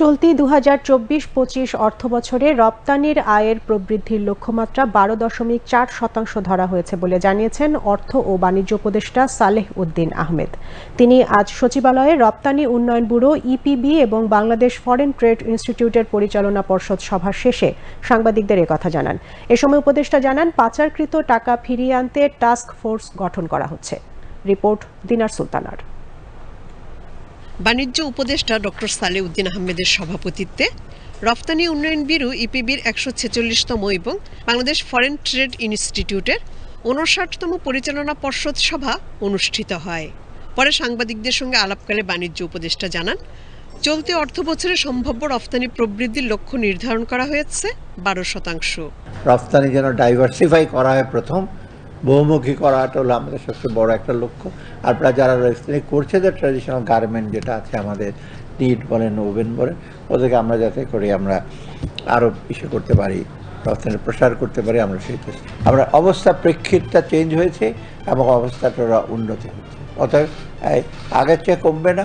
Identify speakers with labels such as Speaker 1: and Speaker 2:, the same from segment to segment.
Speaker 1: চলতি দু হাজার চব্বিশ পঁচিশ অর্থবছরে রপ্তানির আয়ের প্রবৃদ্ধির লক্ষ্যমাত্রা বারো দশমিক চার শতাংশ ধরা হয়েছে বলে জানিয়েছেন অর্থ ও বাণিজ্য উপদেষ্টা সালেহ উদ্দিন আহমেদ। তিনি আজ সচিবালয়ে রপ্তানি উন্নয়ন ব্যুরো, ইপিবি এবং বাংলাদেশ ফরেন ট্রেড ইনস্টিটিউটের পরিচালনা পর্ষদ সভা শেষে সাংবাদিকদের কথা জানান। এ সময় উপদেষ্টা জানান, পাচারকৃত টাকা ফিরিয়ে আনতে টাস্ক ফোর্স গঠন করা হচ্ছে। রিপোর্ট দিনার সুলতানার।
Speaker 2: বাণিজ্য উপদেষ্টা ডক্টর সালে উদ্দিন আহমেদের সভাপতিত্বে রফতানি উন্নয়ন ব্যুরো ইপিবির একশো ছেচল্লিশতম এবং বাংলাদেশ ফরেন ট্রেড ইনস্টিটিউটের উনষাটতম পরিচালনা পর্ষদ সভা অনুষ্ঠিত হয়। পরে সাংবাদিকদের সঙ্গে আলাপকালে বাণিজ্য উপদেষ্টা জানান, চলতি অর্থ বছরে সম্ভাব্য রফতানি প্রবৃদ্ধির লক্ষ্য নির্ধারণ করা হয়েছে বারো শতাংশ।
Speaker 3: রপ্তানি যেন ডাইভার্সিফাই করা হয় প্রথম বহুমুখী করাটা হলো আমাদের সবচেয়ে বড় একটা লক্ষ্য। আর যারা রপ্তানি করছে যে ট্র্যাডিশনাল গার্মেন্ট যেটা আছে আমাদের নিট বলেন ওভেন বলেন, ওদেরকে আমরা যাতে করে আমরা আরও ইসে করতে পারি, রপ্তানি, প্রসার করতে পারি আমরা সেই আমরা অবস্থা প্রেক্ষিতটা চেঞ্জ হয়েছে এবং অবস্থাটা উন্নতি হচ্ছে এই আগের চেয়ে কমবে না,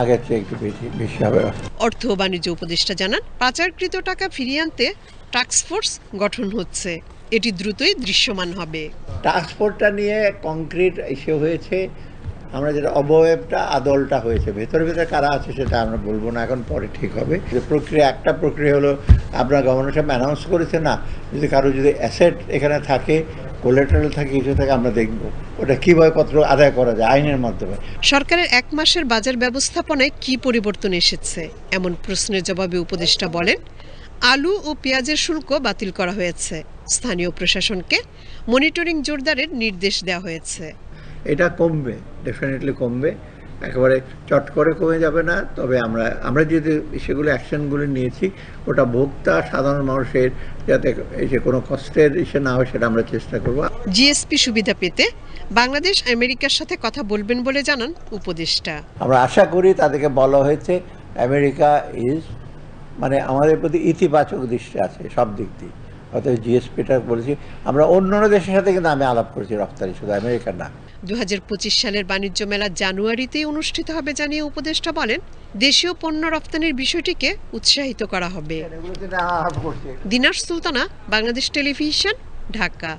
Speaker 3: আগের চেয়ে একটু বেশি বেশি হবে।
Speaker 2: অর্থ বাণিজ্য উপদেষ্টা জানান, পাচারকৃত টাকা ফিরিয়ে আনতে টাস্কফোর্স গঠন হচ্ছে। এটি দ্রুতই দৃশ্যমান হবে।
Speaker 3: ট্রান্সপোর্টটা নিয়ে কংক্রিট ইসে হয়েছে। আমরা যেটা অবয়বটা আদলটা হয়েছে ভেতরে ভেতরে কারা আছে সেটা আমরা বলব না এখন পরে ঠিক হবে। যে প্রক্রিয়া একটা প্রক্রিয়া হলো আপনার গভর্নর সাহেব অ্যানাউন্স করেছে না যদি কারও যদি অ্যাসেট এখানে থাকে কোলেটারাল থাকে কিছু থাকে আমরা দেখব। ওটা কীভাবে পত্র আদায় করা যায় আইনের মাধ্যমে।
Speaker 2: সরকারের এক মাসের বাজার ব্যবস্থাপনায় কি পরিবর্তন এসেছে? এমন প্রশ্নের জবাবে উপদেষ্টা বলেন আলু ও পেঁয়াজের শুল্ক বাতিল করা হয়েছে। স্থানীয় প্রশাসনকে মনিটরিং জোরদারের নির্দেশ দেওয়া হয়েছে।
Speaker 3: এটা কমবে ডেফিনেটলি কমবে। একেবারে চট করে কমে যাবে না তবে আমরা আমরা যদি সেগুলো অ্যাকশনগুলো নিয়েছি ওটা ভোক্তা সাধারণ মানুষের যাতে এই যে কোনো কষ্টের ইসে না হয় সেটা আমরা চেষ্টা করব।
Speaker 2: জিএসপি সুবিধা পেতে বাংলাদেশ আমেরিকার সাথে কথা বলবেন বলে জানান উপদেষ্টা।
Speaker 3: আমরা আশা করি তাদেরকে বলা হয়েছে আমেরিকা ইজ মানে আমাদের প্রতি ইতিবাচক দৃষ্টি আছে সব দিক দিয়ে। অর্থাৎ জিএসপিটা বলেছি। আমরা অন্য অন্য দেশের সাথে কিন্তু আমি আলাপ করেছি রপ্তানি শুধু আমেরিকার না।
Speaker 2: দু হাজার পঁচিশ সালের বাণিজ্য মেলা জানুয়ারিতেই অনুষ্ঠিত হবে জানিয়ে উপদেষ্টা বলেন দেশীয় পণ্য রপ্তানির বিষয়টিকে উৎসাহিত করা হবে। দিনার সুলতানা বাংলাদেশ টেলিভিশন ঢাকা।